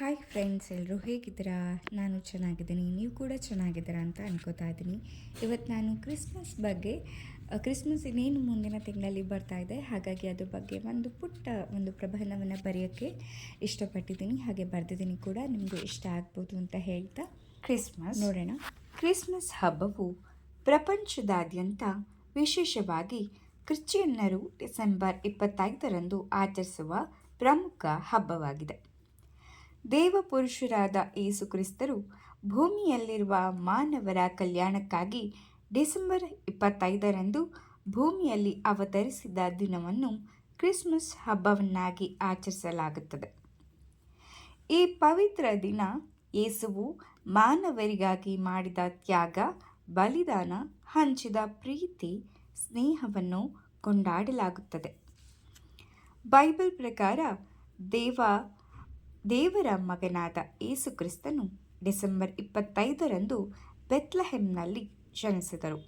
Hi friends ಎಲ್ಲರೂ ಹೇಗಿದ್ದೀರಾ? ನಾನು ಚೆನ್ನಾಗಿದ್ದೀನಿ. ನೀವು ಕೂಡ ಚೆನ್ನಾಗಿದ್ದೀರಾ ಅಂತ ಅನ್ಕೋತಾ ಇದ್ದೀನಿ. ಇವತ್ತು ನಾನು ಕ್ರಿಸ್ಮಸ್ ಬಗ್ಗೆ ಕ್ರಿಸ್ಮಸ್ ಇನ್ನೇನು ಮುಂದಿನ ತಿಂಗಳಲ್ಲಿ ಬರ್ತಾ ಇದೆ. ಹಾಗಾಗಿ ಅದ್ರ ಬಗ್ಗೆ ಒಂದು ಪುಟ್ಟ ಒಂದು ಪ್ರಬಂಧವನ್ನು ಬರೆಯೋಕ್ಕೆ ಇಷ್ಟಪಟ್ಟಿದ್ದೀನಿ. ಹಾಗೆ ಬರೆದಿದ್ದೀನಿ ಕೂಡ. ನಿಮಗೆ ಇಷ್ಟ ಆಗ್ಬೋದು ಅಂತ ಹೇಳ್ತಾ ಕ್ರಿಸ್ಮಸ್ ನೋಡೋಣ. ಕ್ರಿಸ್ಮಸ್ ಹಬ್ಬವು ಪ್ರಪಂಚದಾದ್ಯಂತ ವಿಶೇಷವಾಗಿ ಕ್ರಿಶ್ಚಿಯನ್ನರು ಡಿಸೆಂಬರ್ ಇಪ್ಪತ್ತೈದರಂದು ಆಚರಿಸುವ ಪ್ರಮುಖ ಹಬ್ಬವಾಗಿದೆ. ದೇವಪುರುಷರಾದ ಯೇಸುಕ್ರಿಸ್ತರು ಭೂಮಿಯಲ್ಲಿರುವ ಮಾನವರ ಕಲ್ಯಾಣಕ್ಕಾಗಿ ಡಿಸೆಂಬರ್ ಇಪ್ಪತ್ತೈದರಂದು ಭೂಮಿಯಲ್ಲಿ ಅವತರಿಸಿದ ದಿನವನ್ನು ಕ್ರಿಸ್ಮಸ್ ಹಬ್ಬವನ್ನಾಗಿ ಆಚರಿಸಲಾಗುತ್ತದೆ. ಈ ಪವಿತ್ರ ದಿನ ಯೇಸುವು ಮಾನವರಿಗಾಗಿ ಮಾಡಿದ ತ್ಯಾಗ, ಬಲಿದಾನ, ಹಂಚಿದ ಪ್ರೀತಿ, ಸ್ನೇಹವನ್ನು ಕೊಂಡಾಡಲಾಗುತ್ತದೆ. ಬೈಬಲ್ ಪ್ರಕಾರ ದೇವ ದೇವರ ಮಗನಾದ ಯೇಸುಕ್ರಿಸ್ತನು ಡಿಸೆಂಬರ್ ಇಪ್ಪತ್ತೈದರಂದು ಬೆತ್ಲಹೆಮ್ನಲ್ಲಿ ಜನಿಸಿದರು.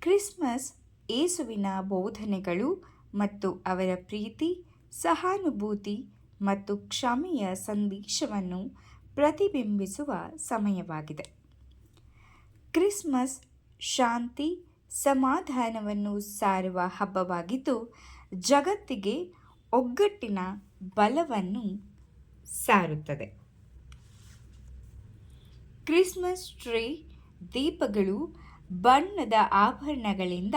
ಕ್ರಿಸ್ಮಸ್ ಯೇಸುವಿನ ಬೋಧನೆಗಳು ಮತ್ತು ಅವರ ಪ್ರೀತಿ, ಸಹಾನುಭೂತಿ ಮತ್ತು ಕ್ಷಮೆಯ ಸಂದೇಶವನ್ನು ಪ್ರತಿಬಿಂಬಿಸುವ ಸಮಯವಾಗಿದೆ. ಕ್ರಿಸ್ಮಸ್ ಶಾಂತಿ, ಸಮಾಧಾನವನ್ನು ಸಾರುವ ಹಬ್ಬವಾಗಿದ್ದು, ಜಗತ್ತಿಗೆ ಒಗ್ಗಟ್ಟಿನ ಬಲವನ್ನು ಸಾರುತ್ತದೆ. ಕ್ರಿಸ್ಮಸ್ ಟ್ರೀ ದೀಪಗಳು ಬಣ್ಣದ ಆಭರಣಗಳಿಂದ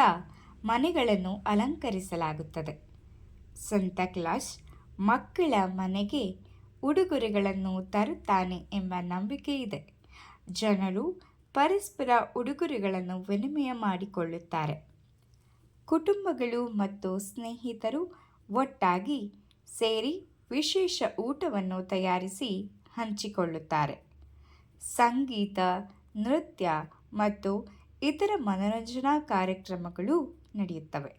ಮನೆಗಳನ್ನು ಅಲಂಕರಿಸಲಾಗುತ್ತದೆ. ಸಂತ ಕ್ಲಾಸ್ ಮಕ್ಕಳ ಮನೆಗೆ ಉಡುಗೊರೆಗಳನ್ನು ತರುತ್ತಾನೆ ಎಂಬ ನಂಬಿಕೆ ಇದೆ. ಜನರು ಪರಸ್ಪರ ಉಡುಗೊರೆಗಳನ್ನು ವಿನಿಮಯ ಮಾಡಿಕೊಳ್ಳುತ್ತಾರೆ. ಕುಟುಂಬಗಳು ಮತ್ತು ಸ್ನೇಹಿತರು ಒಟ್ಟಾಗಿ ಸೇರಿ ವಿಶೇಷ ಊಟವನ್ನು ತಯಾರಿಸಿ ಹಂಚಿಕೊಳ್ಳುತ್ತಾರೆ. ಸಂಗೀತ, ನೃತ್ಯ ಮತ್ತು ಇತರ ಮನೋರಂಜನಾ ಕಾರ್ಯಕ್ರಮಗಳು ನಡೆಯುತ್ತವೆ.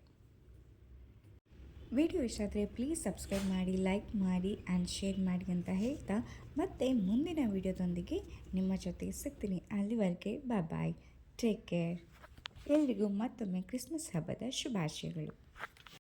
ವಿಡಿಯೋ ಇಷ್ಟ ಆದರೆ ಪ್ಲೀಸ್ ಸಬ್ಸ್ಕ್ರೈಬ್ ಮಾಡಿ ಲೈಕ್ ಮಾಡಿ ಆ್ಯಂಡ್ ಶೇರ್ ಮಾಡಿ ಅಂತ ಹೇಳ್ತಾ ಮತ್ತೆ ಮುಂದಿನ ವಿಡಿಯೋದೊಂದಿಗೆ ನಿಮ್ಮ ಜೊತೆ ಸಿಗ್ತೀನಿ. ಅಲ್ಲಿವರೆಗೆ ಬಾಯ್ ಟೇಕ್ ಕೇರ್ ಎಲ್ರಿಗೂ ಮತ್ತೊಮ್ಮೆ ಕ್ರಿಸ್ಮಸ್ ಹಬ್ಬದ ಶುಭಾಶಯಗಳು.